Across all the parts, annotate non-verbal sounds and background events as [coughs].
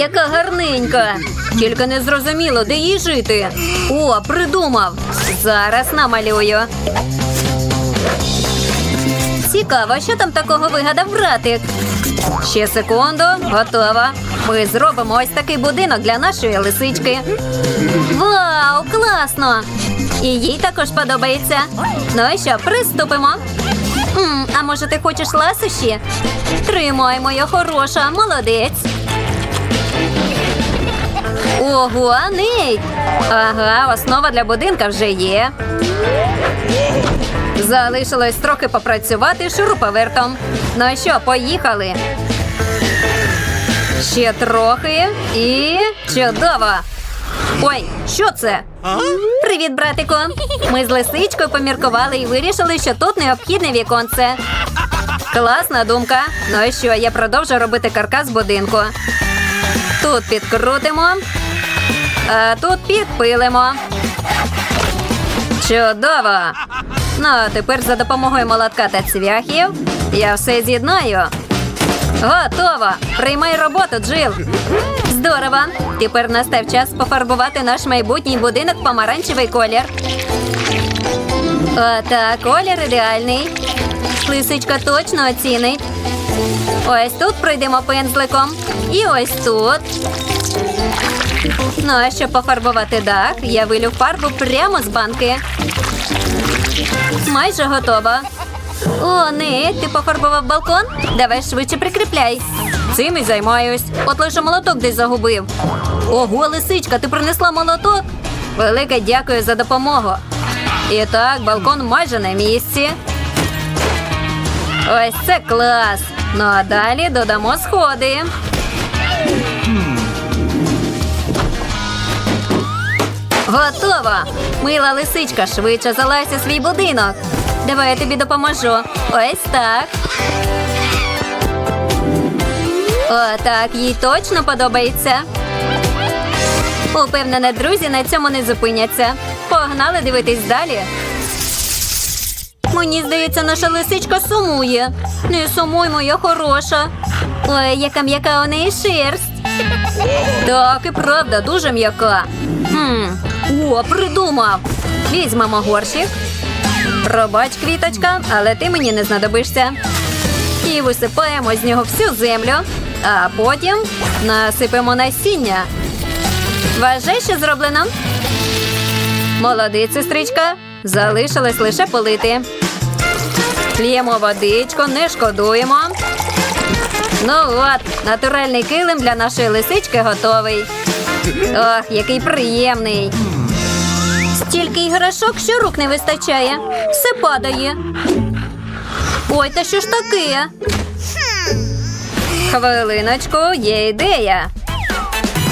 Яка гарненька. Тільки не зрозуміло, де їй жити. О, придумав. Зараз намалюю. Цікаво, що там такого вигадав братик. Ще секунду, готова. Ми зробимо ось такий будинок для нашої лисички. Вау, класно! І їй також подобається. Ну і що, приступимо. М, а може ти хочеш ласощі? Тримай, моя хороша, молодець. Ого, Нейт! Ага, основа для будинка вже є. Залишилось трохи попрацювати шуруповертом. Ну що, поїхали. Ще трохи і чудово. Ой, що це? Привіт, братику. Ми з лисичкою поміркували і вирішили, що тут необхідне віконце. Класна думка. Ну і що, я продовжу робити каркас будинку. Тут підкрутимо, а тут підпилимо. Чудово! Ну, а тепер за допомогою молотка та цвяхів я все з'єднаю. Готово! Приймай роботу, Джил. Здорово! Тепер настав час пофарбувати наш майбутній будинок помаранчевий колір. Отак, колір ідеальний. Лисичка точно оцінить. Ось тут пройдемо пензликом. І ось тут. Ну, а щоб пофарбувати дах, я вилю фарбу прямо з банки. Майже готова. О, не, ти пофарбував балкон? Давай швидше прикріпляй. Цим і займаюсь. От лише молоток десь загубив. Ого, лисичка, ти принесла молоток? Велике дякую за допомогу. І так, балкон майже на місці. Ось це клас. Ну а далі додамо сходи. Готово! Мила лисичка, швидше залазь у свій будинок. Давай я тобі допоможу. Ось так. О, так, їй точно подобається. Упевнена, друзі на цьому не зупиняться. Погнали дивитись далі. Мені здається, наша лисичка сумує. Не сумуй, моя хороша. Ой, яка м'яка у неї шерсть. Так, і правда, дуже м'яка. Хм. О, придумав. Візьмемо горщик. Пробач, квіточка, але ти мені не знадобишся. І висипаємо з нього всю землю, а потім насипемо насіння. Вважай, що зроблено. Молодець, сестричка. Залишилось лише полити. Л'ємо водичку, не шкодуємо. Ну от, натуральний килим для нашої лисички готовий. Ох, який приємний. Стільки іграшок, що рук не вистачає. Все падає. Ой, та що ж таке? Хвилиночку, є ідея.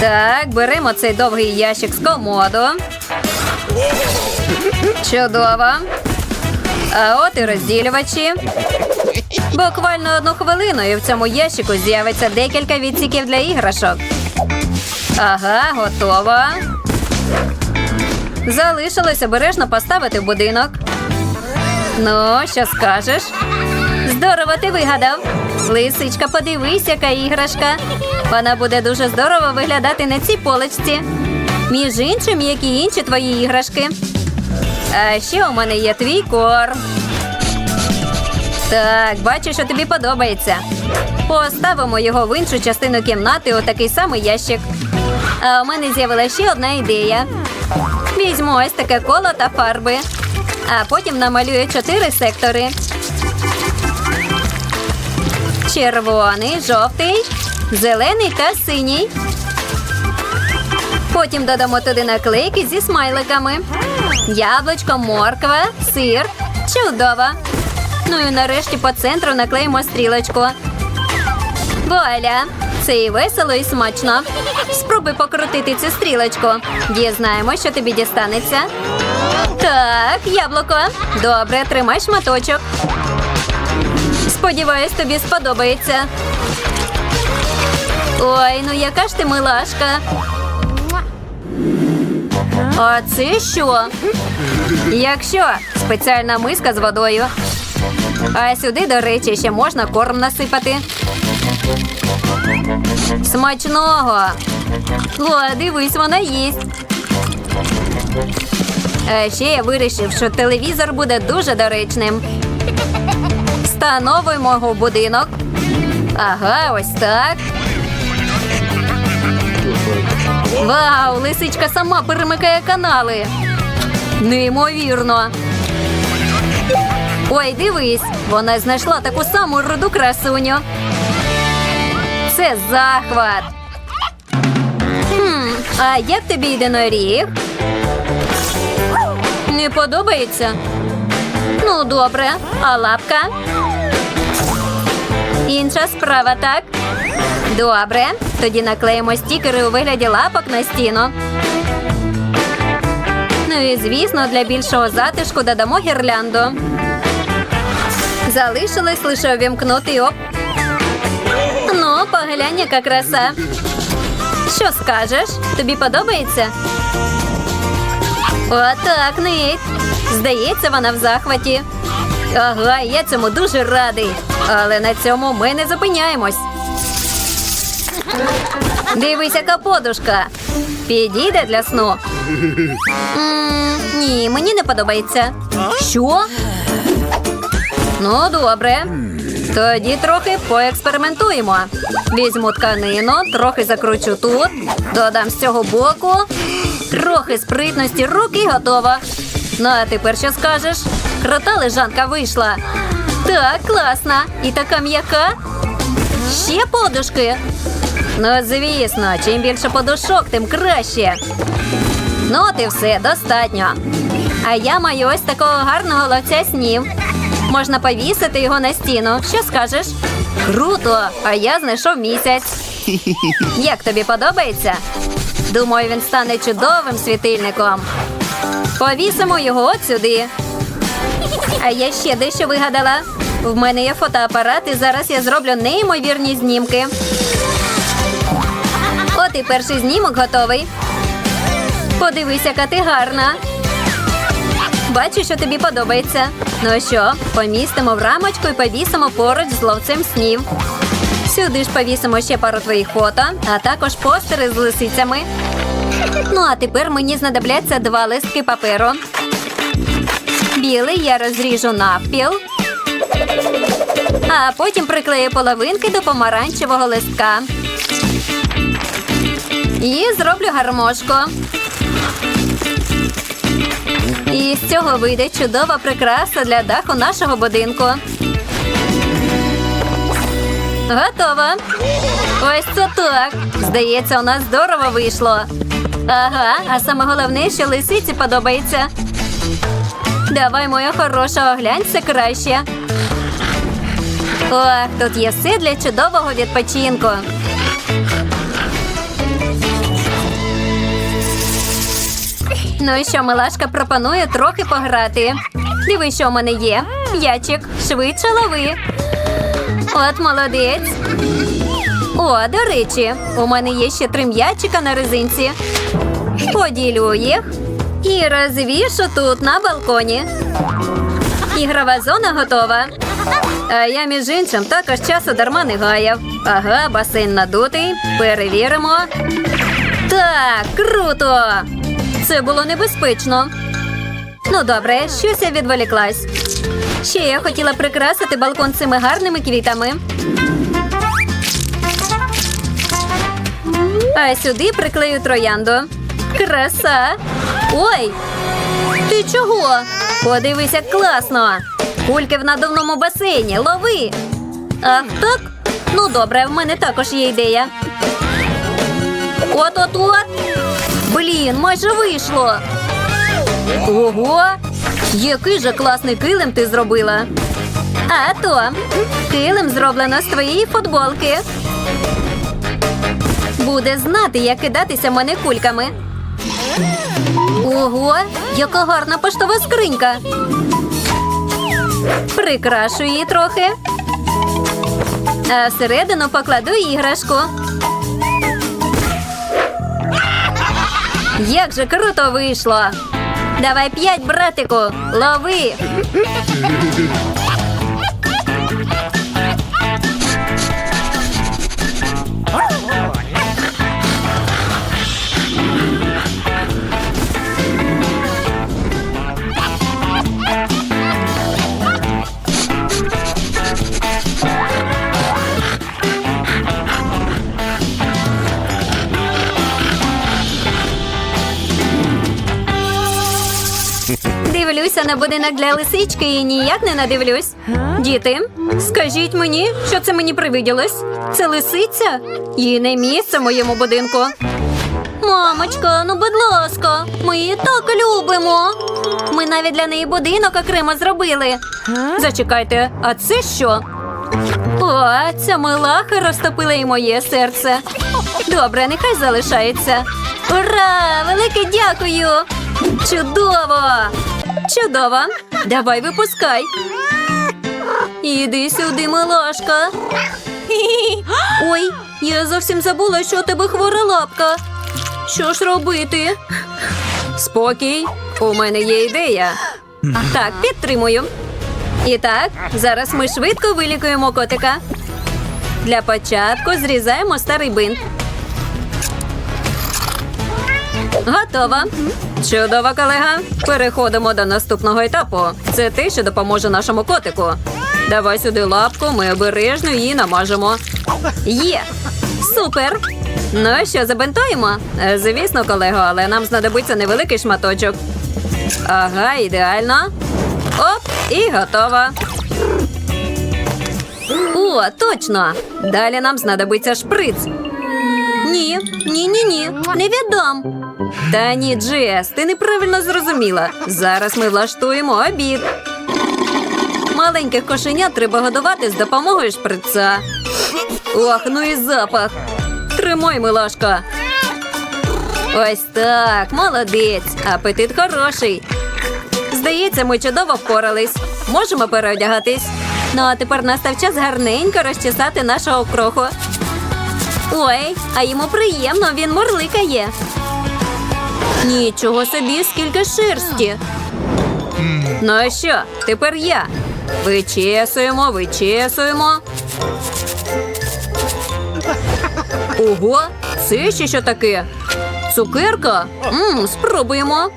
Так, беремо цей довгий ящик з комоду. Чудово. А от і розділювачі. Буквально одну хвилину, і в цьому ящику з'явиться декілька відсіків для іграшок. Ага, готово. Залишилось обережно поставити будинок. Ну, що скажеш? Здорово ти вигадав. Лисичка, подивись, яка іграшка. Вона буде дуже здорово виглядати на цій поличці. Між іншим, як і інші твої іграшки. А ще у мене є твій корм. Так, бачу, що тобі подобається. Поставимо його в іншу частину кімнати у такий самий ящик. А у мене з'явилася ще одна ідея. Візьму ось таке коло та фарби, а потім намалюю чотири сектори. Червоний, жовтий, зелений та синій. Потім додамо туди наклейки зі смайликами. Яблучко, морква, сир. Чудово. Ну і нарешті по центру наклеїмо стрілочку. Вуаля! Це і весело, і смачно. Спробуй покрутити цю стрілочку. Дізнаємо, що тобі дістанеться. Так, яблуко. Добре, тримай шматочок. Сподіваюсь, тобі сподобається. Ой, ну яка ж ти милашка. А це що? Якщо спеціальна миска з водою. А сюди, до речі, ще можна корм насипати. Смачного. О, дивись, вона їсть. А ще я вирішив, що телевізор буде дуже доречним. Встановимо його будинок. Ага, ось так. Вау, лисичка сама перемикає канали. Неймовірно. Ой, дивись, вона знайшла таку саму руду красуню. Це захват. Хм, а як тобі єдиноріг? Не подобається? Ну, добре, а лапка? Інша справа, так? Добре, тоді наклеїмо стікери у вигляді лапок на стіну. Ну і звісно, для більшого затишку додамо гірлянду. Залишилось лише увімкнути оп. Поглянь, яка краса. Що скажеш? Тобі подобається? Отак, Нейт. Здається, вона в захваті. Ага, я цьому дуже радий. Але на цьому ми не зупиняємось. Дивись, яка подушка. Підійде для сну. м ні, мені не подобається. Що? Ну, добре. Тоді трохи поекспериментуємо. Візьму тканину, трохи закручу тут, додам з цього боку, трохи спритності рук і готово. Ну, а тепер що скажеш? Крута лежанка вийшла. Так, класна. І така м'яка. Ще подушки. Ну, звісно, чим більше подушок, тим краще. Ну, от і все, достатньо. А я маю ось такого гарного ловця снів. Можна повісити його на стіну. Що скажеш? Круто! А я знайшов місяць. [laughs] Як тобі подобається? Думаю, він стане чудовим світильником. Повісимо його от сюди. А я ще дещо вигадала. В мене є фотоапарат, і зараз я зроблю неймовірні знімки. От і перший знімок готовий. Подивись, яка ти гарна. Бачу, що тобі подобається. Ну що, помістимо в рамочку і повісимо поруч з ловцем снів. Сюди ж повісимо ще пару твоїх фото, а також постери з лисицями. Ну, а тепер мені знадобляться два листки паперу. Білий я розріжу навпіл. А потім приклею половинки до помаранчевого листка. І зроблю гармошку. І з цього вийде чудова прикраса для даху нашого будинку. Готово. Ось це так. Здається, у нас здорово вийшло. Ага, а саме головне, що лисиці подобається. Давай, моя хороша, оглянься краще. Ох, тут є все для чудового відпочинку. Ну і що, милашка пропонує трохи пограти. Диви, що в мене є. Ячик, швидше лови. От молодець. О, до речі, у мене є ще три м'ячика на резинці. Поділю їх і розвішу тут на балконі. Ігрова зона готова. А я, між іншим, також часу дарма не гаяв. Ага, басейн надутий. Перевіримо. Так, круто! Це було небезпечно. Ну, добре, щось я відволіклась. Ще я хотіла прикрасити балкон цими гарними квітами. А сюди приклею троянду. Краса! Ой! Ти чого? Подивись, як класно! Кульки в надувному басейні, лови! Ах, так? Ну добре, в мене також є ідея. От-от-от! Блін, майже вийшло. Ого! Який же класний килим ти зробила. А то килим зроблено з твоєї футболки. Буде знати, як кидатися мене кульками. Ого, яка гарна поштова скринька. Прикрашу її трохи. А всередину покладу іграшку. Як же круто вийшло! Давай п'ять, братику, лови! Дивлюся на будинок для лисички і ніяк не надивлюсь. Діти, скажіть мені, що це мені привиділось? Це лисиця? Їй не місце в моєму будинку. Мамочка, ну будь ласка, ми її так любимо. Ми навіть для неї будинок окремо зробили. Зачекайте, а це що? О, ця милаха розтопила і моє серце. Добре, нехай залишається. Ура! Велике дякую! Чудово! Чудово! Давай випускай. Іди сюди, милашка. Ой, я зовсім забула, що у тебе хвора лапка. Що ж робити? Спокій, у мене є ідея. Так, підтримую. І так, зараз ми швидко вилікуємо котика. Для початку зрізаємо старий бинт. Готово. Чудово, колега. Переходимо до наступного етапу. Це те, що допоможе нашому котику. Давай сюди лапку, ми обережно її намажемо. Є! Супер! Ну що, забинтуємо? Е, Звісно, колего, але нам знадобиться невеликий шматочок. Ага, ідеально. Оп, і готово. О, точно! Далі нам знадобиться шприц. Ні, ні, ні, ні, не віддам. Та ні, Джес, ти неправильно зрозуміла. Зараз ми влаштуємо обід. Маленьких кошенят треба годувати з допомогою шприца. Ох, ну і запах. Тримай, милашка. Ось так, молодець. Апетит хороший. Здається, ми чудово впорались. Можемо переодягатись. Ну а тепер настав час гарненько розчесати нашого кроху. Ой, а йому приємно, він мурликає. Нічого собі, скільки шерсті. Ну а що, тепер я. Вичесуємо, вичесуємо. Ого, це ще що таке? Цукерка? Мм, спробуємо.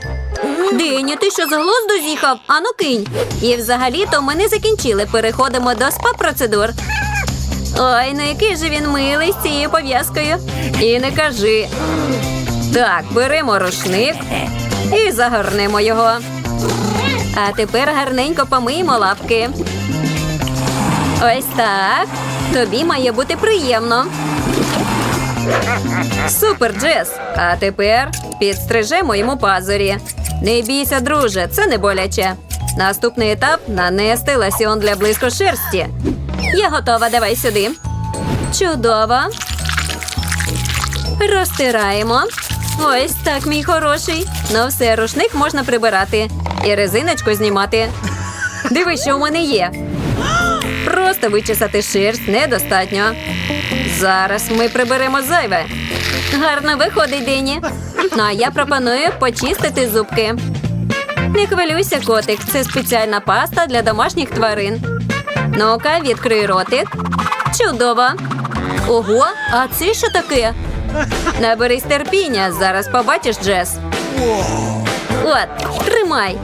Дені, ти що з глузду з'їхав? Ану кинь. І взагалі-то ми не закінчили. Переходимо до спа-процедур. Ой, ну який же він милий з цією пов'язкою. І не кажи. Так, беремо рушник і загорнемо його. А тепер гарненько помиємо лапки. Ось так. Тобі має бути приємно. Супер, Джес. А тепер підстрижемо йому пазурі. Не бійся, друже, це не боляче. Наступний етап нанести ласьон для блискошерсті. Я готова, давай сюди. Чудово. Розтираємо. Ось так, мій хороший. Ну все, рушник можна прибирати. І резиночку знімати. Дивись, що у мене є. Просто вичесати шерсть недостатньо. Зараз ми приберемо зайве. Гарно виходить, Дені. Ну а я пропоную почистити зубки. Не хвилюйся, котик. Це спеціальна паста для домашніх тварин. Ну-ка, відкрий ротик. Чудово. Ого, а це що таке? Наберись терпіння, зараз побачиш Джес. От, тримай.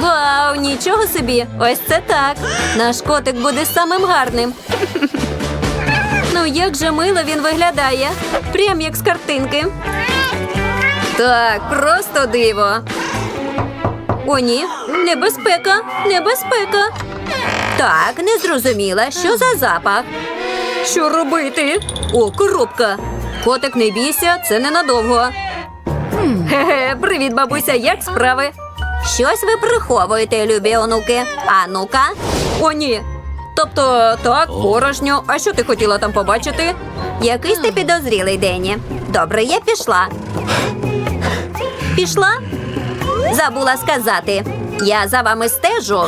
Вау, нічого собі! Ось це так. Наш котик буде самим гарним. Ну, як же мило він виглядає. Прям як з картинки. Так, просто диво. О, ні, небезпека, небезпека. Так, не зрозуміла, що за запах. Що робити? О, коробка. Котик, не бійся, це ненадовго. Хе-хе, привіт, бабуся, як справи? Щось ви приховуєте, любі онуки. А ну-ка. О, ні. Тобто, так, порожньо. А що ти хотіла там побачити? Якийсь ти підозрілий, Дені. Добре, я пішла. Пішла? Забула сказати. Я за вами стежу.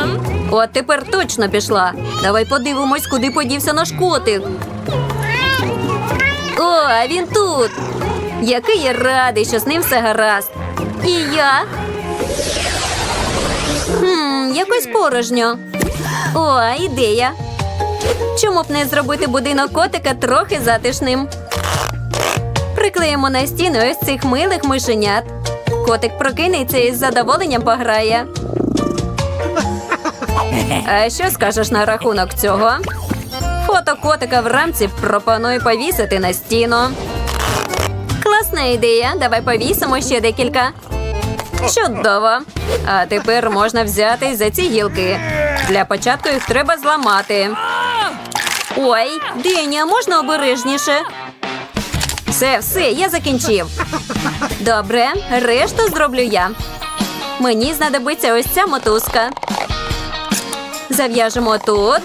[coughs] От тепер точно пішла. Давай подивимось, куди подівся наш котик. О, а він тут. Який я радий, що з ним все гаразд. І я. Хм, якось порожньо. О, ідея. Чому б не зробити будинок котика трохи затишним? Приклеїмо на стіну ось цих милих мишенят. Котик прокинеться і з задоволенням пограє. А що скажеш на рахунок цього? Фото котика в рамці пропоную повісити на стіну. Класна ідея. Давай повісимо ще декілька. Чудово. А тепер можна взяти за ці гілки. Для початку їх треба зламати. Ой, Деня, можна обережніше? Все, все, я закінчив. Добре, решту зроблю я. Мені знадобиться ось ця мотузка. Зав'яжемо тут,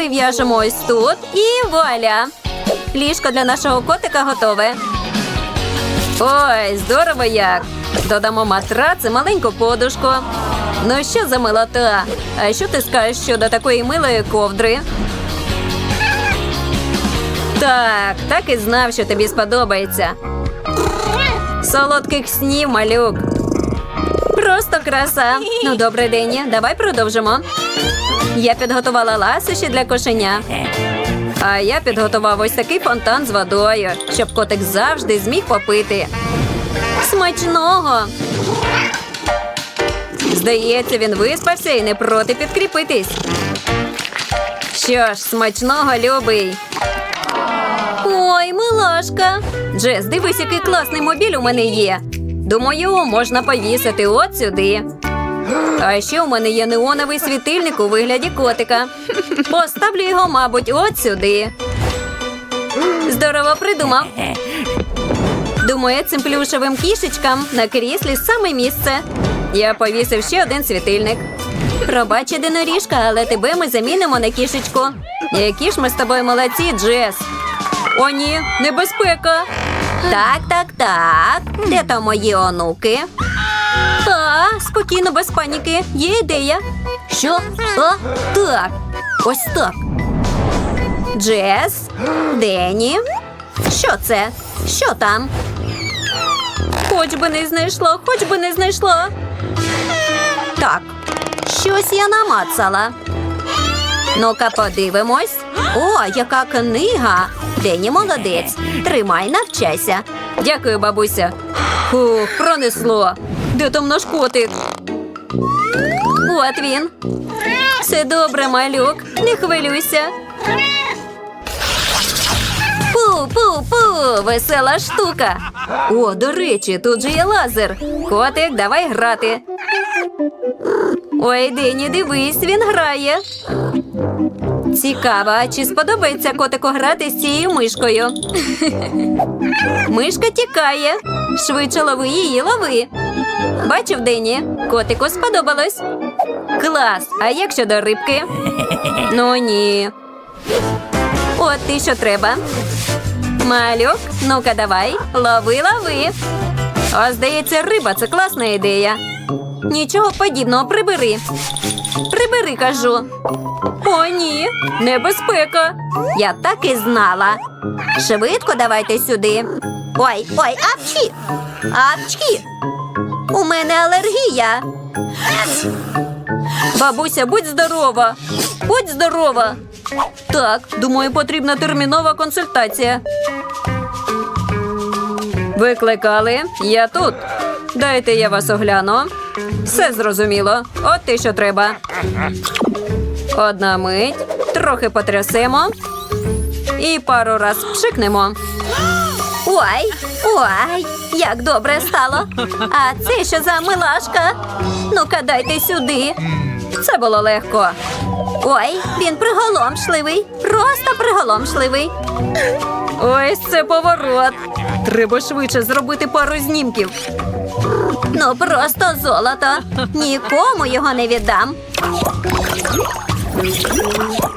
перев'яжемо ось тут і вуаля. Ліжко для нашого котика готове. Ой, здорово як. Додамо матрац і маленьку подушку. Ну що за милота? А що ти скажеш щодо такої милої ковдри? Так, так і знав, що тобі сподобається. Солодких снів, малюк. Просто краса. Ну, добрий день. Давай продовжимо. Я підготувала ласощі для кошеня. А я підготував ось такий фонтан з водою, щоб котик завжди зміг попити. Смачного. Здається, він виспався і не проти підкріпитись. Що ж, смачного, любий. Ой, милашка. Джес, дивись, який класний мобіль у мене є. Думаю, можна повісити от сюди. А ще у мене є неоновий світильник у вигляді котика. Поставлю його, мабуть, от сюди. Здорово придумав. Думаю, цим плюшевим кішечкам на кріслі саме місце. Я повісив ще один світильник. Пробач, єдиноріжка, але тебе ми замінимо на кішечку. Які ж ми з тобою молодці, Джес. О, ні, небезпека. Так, так, так. Де там мої онуки? Спокійно, без паніки. Є ідея. Що? А, так. Ось так. Джес, Дені. Що це? Що там? Хоч би не знайшла, хоч би не знайшла. Так, щось я намацала. Ну-ка, подивимось. О, яка книга. Дені молодець. Тримай, навчайся. Дякую, бабуся. Фух, пронесло. Де там наш котик? От він. Все добре, малюк. Не хвилюйся. Пу-пу-пу, весела штука. О, до речі, тут же є лазер. Котик, давай грати. Ой, Дені, дивись, він грає. Цікаво, чи сподобається котику грати з цією мишкою? [laughs] Мишка тікає. Швидше лови її, лови. Бачив Дені? Котику сподобалось. Клас! А як щодо рибки? [laughs] Ну ні. От ти що треба. Малюк, ну-ка давай, лови, лови. О, здається, риба це класна ідея. Нічого подібного прибери. Прибери, кажу. О, ні, небезпека. Я так і знала. Швидко давайте сюди. Ой, ой, апчі! Апчі! У мене алергія. Бабуся, будь здорова. Будь здорова. Так, думаю, потрібна термінова консультація. Викликали, я тут. Дайте я вас огляну. Все зрозуміло. От те, що треба. Одна мить, трохи потрясемо і пару раз пшикнемо. Ой, ой, як добре стало. А це що за милашка? Ну-ка, дайте сюди. Це було легко. Ой, він приголомшливий. Просто приголомшливий. Ось це поворот. Треба швидше зробити пару знімків. Ну, просто золото. Нікому його не віддам.